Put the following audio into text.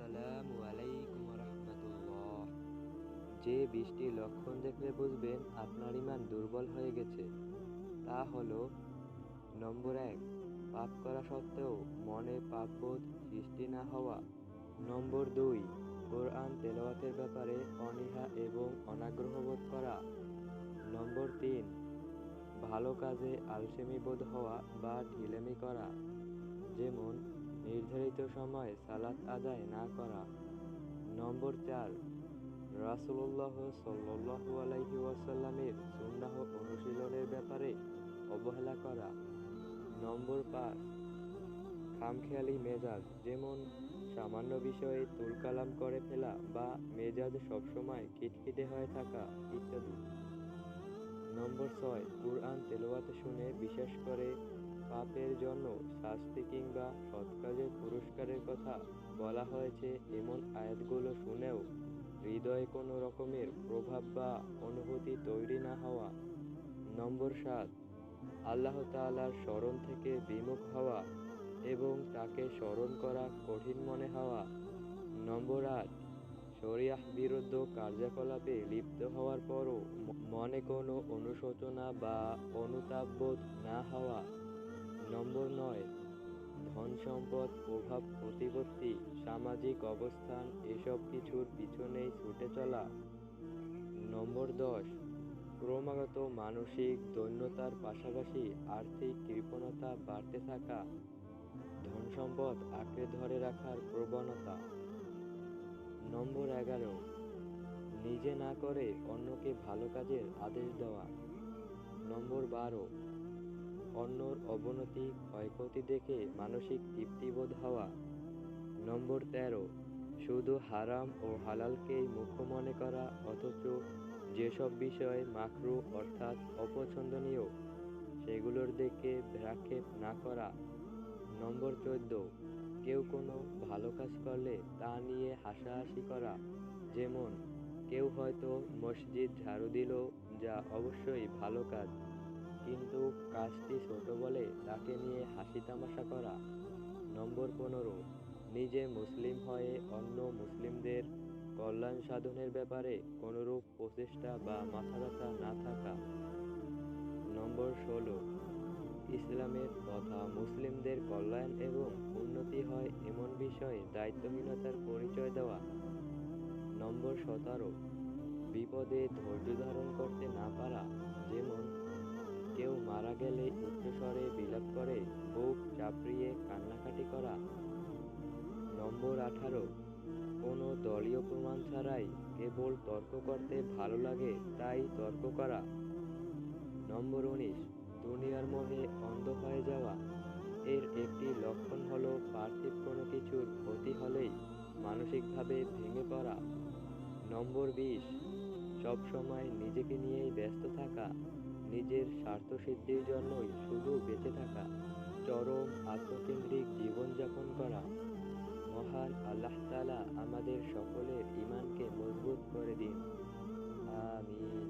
আসসালামু রহমতুল্লাহ। যে বৃষ্টির লক্ষণ দেখলে বুঝবেন আপনার ইমান দুর্বল হয়ে গেছে। তা হলো, নম্বর এক, পাপ করা সত্ত্বেও মনে পাপবোধ সৃষ্টি না হওয়া। নম্বর দুই, কোরআন তেলাওয়াতের ব্যাপারে অনীহা এবং অনাগ্রহ বোধ করা। নম্বর তিন, ভালো কাজে আলসেমি বোধ হওয়া বা ঢিলেমি করা। নির্ধারিত সময়ে সালাত আদায় না করা। নম্বর চার রাসুল্লাহ সাল্লু আলাইহি ওয়াসাল্লামের সুন্নাহ অনুশীলনের ব্যাপারে অবহেলা করা। নম্বর পাঁচ, খামখেয়ালি মেজাজ, যেমন সামান্য বিষয়ে তুলকালাম করে ফেলা বা মেজাজ সবসময় খিটখিটে হয়ে থাকা ইত্যাদি। নম্বর ছয়, কুরআন তেলাওয়াত শুনে বিশেষ করে পাপের জন্য শাস্তি কিংবা সৎ কাজের পুরস্কারের কথা বলা হয়েছে এমন আয়াতগুলো শুনেও হৃদয়ে কোনো রকমের প্রভাব বা অনুভূতি তৈরি না হওয়া। নম্বর সাত, আল্লাহ তাআলার স্মরণ থেকে বিমুখ হওয়া এবং তাকে স্মরণ করা কঠিন মনে হওয়া। নম্বর আট, শরিয়াহ বিরুদ্ধ কার্যকলাপে লিপ্ত হওয়ার পরও মনে কোনো অনুশোচনা বা অনুতাপবোধ না হওয়া। নম্বর নয়, ধন সম্পদ, প্রভাব, প্রতিপত্তি, সামাজিক অবস্থান, এসব কিছুর পিছনেই ছুটে চলা। নম্বর দশ, ক্রমাগত মানসিক দৈন্যতার পাশাপাশি আর্থিক কৃপণতা বাড়তে থাকা। ধন সম্পদ আঁকড়ে ধরে রাখার প্রবণতা। নম্বর এগারো, নিজে না করে অন্যকে ভালো কাজের আদেশ দেওয়া। নম্বর বারো অন্যর অবনতি, ক্ষয়ক্ষতি দেখে মানসিক তৃপ্তিবোধ হওয়া। নম্বর তেরো, শুধু হারাম ও হালালকেই মুখ্য মনে করা, অথচ যেসব বিষয় মাকরু অর্থাৎ অপছন্দনীয়, সেগুলোর দিকে ভ্রাক্ষেপ না করা। নম্বর চোদ্দ, কেউ কোনো ভালো কাজ করলে তা নিয়ে হাসাহাসি করা, যেমন কেউ হয়তো মসজিদ ঝাড়ু দিল, যা অবশ্যই ভালো কাজ। কিন্তু কাজটি ছোট বলে তাকে নিয়ে হাসি তামাশা করা। নম্বর পনেরো, নিজে মুসলিম হয়ে অন্য মুসলিমদের কল্যাণ সাধনের ব্যাপারে কোনোরূপ প্রচেষ্টা বা মাথা ব্যথা না থাকা। নম্বর ষোলো, ইসলামের তথা মুসলিমদের কল্যাণ এবং উন্নতি হয় এমন বিষয়ে দায়িত্বহীনতার পরিচয় দেওয়া। নম্বর সতেরো, বিপদে ধৈর্য ধারণ করতে না পারা যেমন কেউ মারা গেলে উচ্চস্বরে বিলাপ করে, বুক চাপড়িয়ে কান্নাকাটি করা। নম্বর আঠারো। কোনো দলীয় প্রমাণ ছাড়াই কেবল তর্ক করতে ভালো লাগে, তাই তর্ক করা। নম্বর উনিশ। দুনিয়ার মোহে অন্ধ হয়ে যাওয়া। এর একটি লক্ষণ হল পার্থিব কোনো কিছুর ক্ষতি হলেই মানসিকভাবে ভেঙে পড়া। নম্বর বিশ। সবসময় নিজেকে নিয়েই ব্যস্ত থাকা। নিজের স্বার্থসিদ্ধির জন্যই শুধু বেঁচে থাকা, চরম আত্মকেন্দ্রিক জীবনযাপন করা। মহান আল্লাহ তালা আমাদের সকলের ইমানকে মজবুত করে দিন। আমিন।